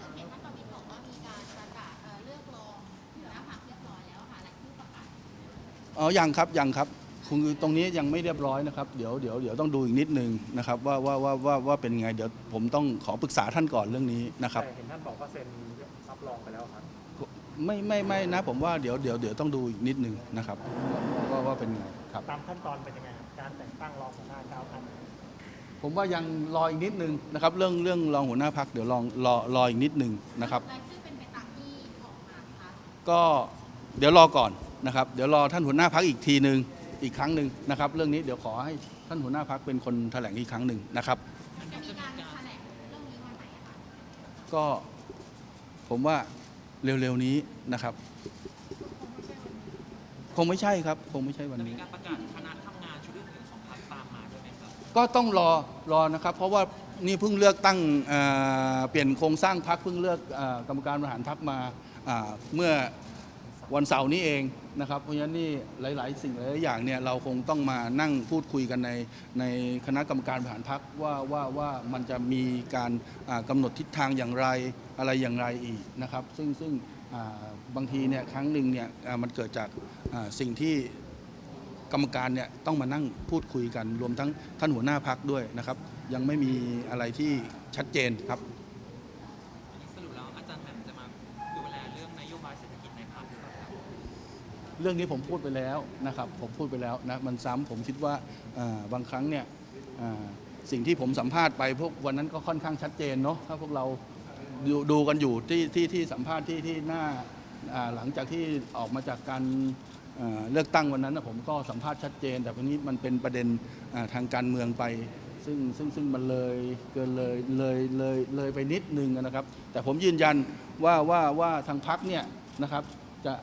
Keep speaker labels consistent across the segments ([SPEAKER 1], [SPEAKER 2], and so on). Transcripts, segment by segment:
[SPEAKER 1] สุดเห็นท่านประวิตรบอกว่ามีการประกาศเอ่อเลือกรองหัวหน้าพรรคเรียบร้อยแล้วค่ะรายชื่อประกาศ
[SPEAKER 2] อ๋อยังครับยังครับคือตรงนี้ยังไม่เรียบร้อยนะครับเดี๋ยวเดี๋ยวเดี๋ยวต้องดูอีกนิดนึงนะครับว่าว่าว่าว่าว่าเป็นไงเดี๋ยวผมต้องขอปรึกษาท่านก่อนเรื่องนี้นะครับ
[SPEAKER 3] แต่เห็นท่านบอกว่าเซ็นรับรองไปแล้วครับ
[SPEAKER 2] ไม่ไม่ไม่นะผมว่าเดี๋ยวเดี๋ยวเดี๋ยวต้องดูอีกนิดนึงนะครับว่าว่าเป็นไงครับ
[SPEAKER 3] ตามขั้นตอนเป็นยังไงครับการแต่งตั้งรองหัวหน้าเก้าท่าน
[SPEAKER 2] ผมว่ายังรออีกนิดนึงนะครับเรื่องเรื่องรองหัวหน้าพักเดี๋ยวลองรอรออีกนิดนึงนะครับ
[SPEAKER 1] รายชื่อเป็นไปตามที่ออกมาคะ
[SPEAKER 2] ก็เดี๋ยวรอก่อนนะครับ เดี๋ยวรอท่านหัวหน้าพักอีกทีหนึ่งอีกครั้งหนึ่งนะครับ เรื่องนี้เดี๋ยวขอให้ท่านหัวหน้าพักเป็นคนแถลงอีกครั้งหนึ่งนะครับ
[SPEAKER 1] จะมีการแถลงเรื่องนี้วันไหนอะคะ
[SPEAKER 2] ก็ผมว่าเร็วๆนี้นะครับ คงไม่ใช่ครับ คงไม่ใช่วัน
[SPEAKER 4] จะมี
[SPEAKER 2] นี้
[SPEAKER 4] การประกาศคณะทำง
[SPEAKER 2] ก็ต้องรอรอนะครับ เพราะว่านี่เพิ่งเลือกตั้งเอ่อเปลี่ยนโครงสร้างพักเพิ่งเลือกเอ่อกรรมการบริหารพักมาอ่าเมื่อวันเสาร์นี้เองนะครับ เพราะฉะนั้นนี่หลาย ๆ สิ่งหลายๆอย่างเนี่ยเราคงต้องมานั่งพูดคุยกันในในคณะกรรมการบริหารพักว่าว่าว่ามันจะมีการอ่ากำหนดทิศทางอย่างไรอะไรอย่างไรอีกนะครับ ซึ่งซึ่งอ่าบางทีเนี่ยครั้งหนึ่งเนี่ยอ่ามันเกิดจากอ่าสิ่งที่ กรรมการเนี่ยต้องมานั่งพูดคุยกัน รวมทั้งท่านหัวหน้าพักด้วยนะครับ ยังไม่มีอะไรที่ชัดเจนครับ
[SPEAKER 4] อันนี้สรุปแล้วอาจารย์แหม่มจะมาดูแลเรื่องนโยบายเศรษฐกิจในพรรคหรือเปล่าครับ
[SPEAKER 2] เรื่องนี้ผมพูดไปแล้วนะครับ ผมพูดไปแล้วนะมันซ้ำผมคิดว่าอ่าบางครั้งเนี่ยอ่าสิ่งที่ผมสัมภาษณ์ไปพวกวันนั้นก็ค่อนข้างชัดเจนเนาะถ้าพวกเราดูดูกันอยู่ที่ที่ที่สัมภาษณ์ที่ที่หน้าอ่าหลังจากที่ออกมาจากการอ่า เลือกตั้งวันนั้นผมก็สัมภาษณ์ชัดเจน แต่วันนี้มันเป็นประเด็นทางการเมืองไป ซึ่งซึ่งซึ่งมันเลยเกินเลยเลยเลยเลยไปนิดนึงนะครับ แต่ผมยืนยันว่าว่าว่าทางพักเนี่ยนะครับจะ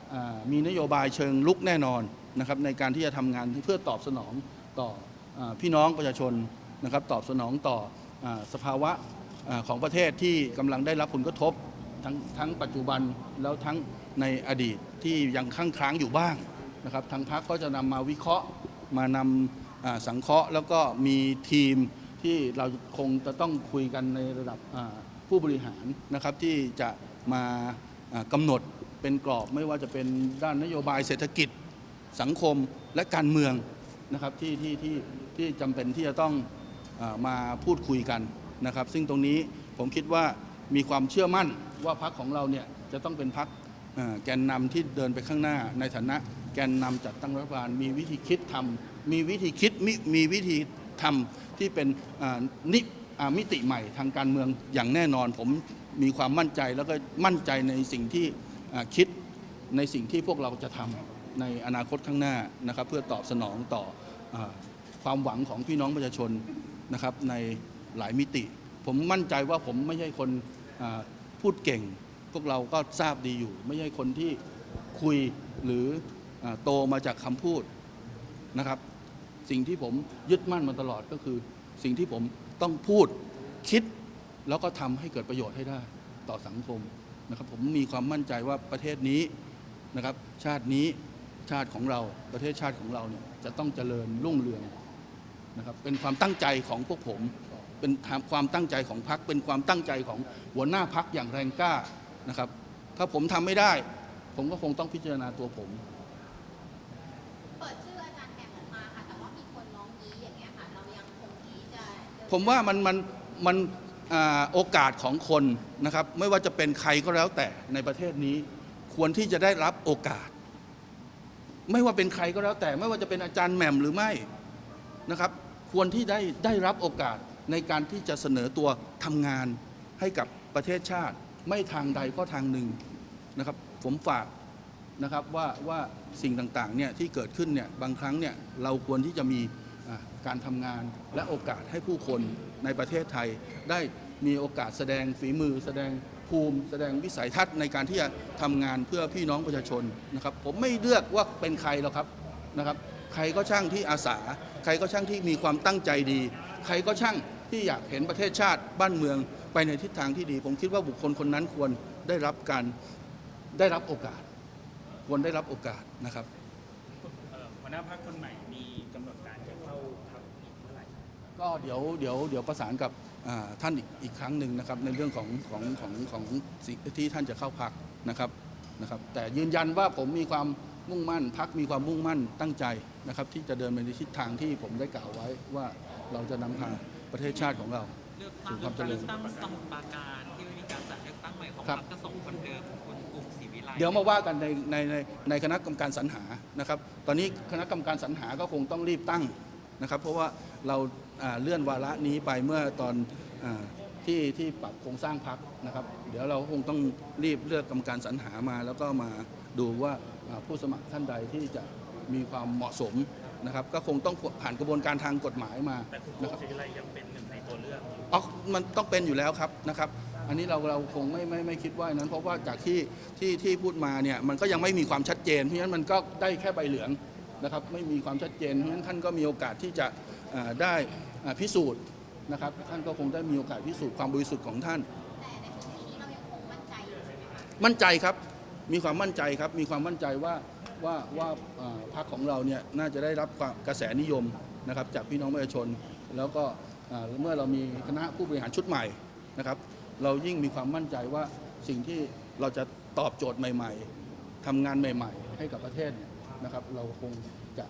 [SPEAKER 2] มีนโยบายเชิงลุกแน่นอนนะครับในการที่จะทำงานเพื่อตอบสนองต่ออพี่น้องประชาชนนะครับตอบสนองต่ออสภาวะอ่าของประเทศที่กำลังได้รับผลกระทบทั้งทั้งปัจจุบันแล้วทั้งในอดีตที่ยังค้างค้างอยู่บ้าง นะครับทางพักก็จะนำมาวิเคราะห์มานำสังเคราะห์ แล้วก็มีทีมที่เราคงจะต้องคุยกันในระดับผู้บริหารนะครับที่จะมาอ่ากำหนดเป็นกรอบไม่ว่าจะเป็นด้านนโยบายเศรษฐกิจสังคมและการเมืองนะครับที่ที่ที่ที่จำเป็นที่จะต้องอมาพูดคุยกันนะครับ ซึ่งตรงนี้ผมคิดว่ามีความเชื่อมั่นว่าพักของเราเนี่ยจะต้องเป็นพักแกนนำที่เดินไปข้างหน้าในฐานะ แกนนำจัดตั้งรัฐบาล มีวิธีคิดทำมีวิธีคิดมิมีวิธีทำที่เป็นนิมิติใหม่ทางการเมืองอย่างแน่นอน ผมมีความมั่นใจแล้วก็มั่นใจในสิ่งที่คิดในสิ่งที่พวกเราจะทำในอนาคตข้างหน้านะครับ เพื่อตอบสนองต่ออความหวังของพี่น้องประชาชนนะครับในหลายมิติ ผมมั่นใจว่าผมไม่ใช่คนพูดเก่ง พวกเราก็ทราบดีอยู่ ไม่ใช่คนที่คุยหรือ โตมาจากคำพูดนะครับ สิ่งที่ผมยึดมั่นมาตลอดก็คือ สิ่งที่ผมต้องพูดคิด แล้วก็ทำให้เกิดประโยชน์ให้ได้ต่อสังคมนะครับ ผมมีความมั่นใจว่าประเทศนี้นะครับ ชาตินี้ชาติของเราประเทศชาติของเราเนี่ยจะต้องเจริญรุ่งเรืองนะครับ เป็นความตั้งใจของพวกผม เป็นความตั้งใจของพรรคเป็นความตั้งใจของหัวหน้าพักอย่างแรงกล้านะครับ ถ้าผมทำไม่ได้ ผมก็คงต้องพิจารณาตัวผม ผมว่ามันมันมันอโอกาสของคนนะครับ ไม่ว่าจะเป็นใครก็แล้วแต่ในประเทศนี้ ควรที่จะได้รับโอกาส ไม่ว่าเป็นใครก็แล้วแต่ ไม่ว่าจะเป็นอาจารย์แหม่มหรือไม่นะครับ ควรที่ได้ได้รับโอกาสในการที่จะเสนอตัวทำงานให้กับประเทศชาติ ไม่ทางใดก็ทางหนึ่งนะครับ ผมฝากนะครับว่าว่าสิ่งต่างๆเนี่ยที่เกิดขึ้นเนี่ยบางครั้งเนี่ยเราควรที่จะมี การทำงานและโอกาสให้ผู้คนในประเทศไทย ได้มีโอกาสแสดงฝีมือ แสดงภูมิ แสดงวิสัยทัศน์ในการที่จะทำงานเพื่อพี่น้องประชาชนนะครับ ผมไม่เลือกว่าเป็นใครหรอกครับนะครับ ใครก็ช่างที่อาสา ใครก็ช่างที่มีความตั้งใจดี ใครก็ช่างที่อยากเห็นประเทศชาติบ้านเมืองไปในทิศทางที่ดี ผมคิดว่าบุคคลคนนั้นควรได้รับการได้รับโอกาส ควรได้รับโอกาสนะครับ
[SPEAKER 3] หัวหน้าพรรคคนใหม่มี กำหนดการจะเข้าพักอีกเมื่อไหร่ครับ
[SPEAKER 2] ก็เดี๋ยวเดี๋ยวเดี๋ยวประสานกับอ่าท่านอีกอีกครั้งหนึ่งนะครับในเรื่องของของของของสิ่งที่ท่านจะเข้าพักนะครับนะครับแต่ยืนยันว่าผมมีความมุ่งมั่นพักมีความมุ่งมั่นตั้งใจนะครับ ที่จะเดินไปในทิศทางที่ผมได้กล่าวไว้ว่าเราจะนำพาประเทศชาติของเรา
[SPEAKER 4] เลือกตั้ง
[SPEAKER 2] สู่ความเจริญ
[SPEAKER 4] เลือกตั้งสมุทรปราการที่ไม่มีการจัดเลือกตั้งใหม่ของ
[SPEAKER 2] ครั
[SPEAKER 4] พร
[SPEAKER 2] บ
[SPEAKER 4] รคกระส่งคนเดิมของคุณกรุงศรีวิไล
[SPEAKER 2] เดี๋ยวมาว่ากันในในในในคณะกรรมการสรรหานะครับ ตอนนี้คณะกรรมการสรรหาก็คงต้องรีบตั้งนะครับ เพราะว่าเราอ่า เลื่อนวาระนี้ไปเมื่อตอนอาที่ที่ปรับโครงสร้างพักนะครับ เดี๋ยวเราคงต้องรีบเลือกกรรมการสรรหามา แล้วก็มาดูว่าอ่าผู้สมัครท่านใดที่จะมีความเหมาะสมนะครับ ก็คงต้องผ่านกระบวนการทางกฎหมายมา
[SPEAKER 3] แต่คุณ
[SPEAKER 2] นะครับ
[SPEAKER 3] ศรีวิไลยังเป็นหนึ่งในตัวเลือกอยู่
[SPEAKER 2] อ๋อมันต้องเป็นอยู่แล้วครับนะครับ อันนี้เราเราคงไม่ไม่ไม่คิดว่าอย่างนั้น เพราะว่าจากที่ที่ที่พูดมาเนี่ยมันก็ยังไม่มีความชัดเจนเพราะฉะนั้นมันก็ได้แค่ใบเหลืองนะครับ ไม่มีความชัดเจนเพราะฉะนั้นท่านก็มีโอกาสที่จะอ่าได้อ่า พิสูจน์นะครับท่านก็คงได้มีโอกาสพิสูจน์ความบริสุทธิ์ของท่าน
[SPEAKER 1] แต่ในพื้นที่นี้เรายังคงมั่นใจอยู่ใช่ไหมคะ
[SPEAKER 2] มั่นใจครับมีความมั่นใจครับมีความมั่นใจว่าว่าว่าอ่าพรรคของเราเนี่ยน่าจะได้รับความกระแสนิยมนะครับจากพี่น้องประชาชน แล้วก็อ่าเมื่อเรามีคณะผู้บริหารชุดใหม่นะครับ เรายิ่งมีความมั่นใจว่าสิ่งที่เราจะตอบโจทย์ใหม่ ๆทำงานใหม่ ๆ ให้กับประเทศเนี่ยนะครับ เราคงจะ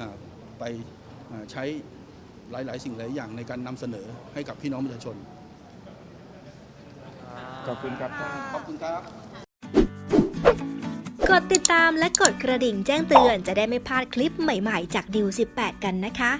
[SPEAKER 2] อ่าไปอ่าใช้ หลาย ๆ สิ่งหลายอย่างในการนำเสนอให้กับพี่น้องประชาชน ขอบคุณครับขอบคุณครับ
[SPEAKER 5] กดติดตามและกดกระดิ่งแจ้งเตือนจะได้ไม่พลาดคลิปใหม่ๆ จากดิว18 กันนะคะ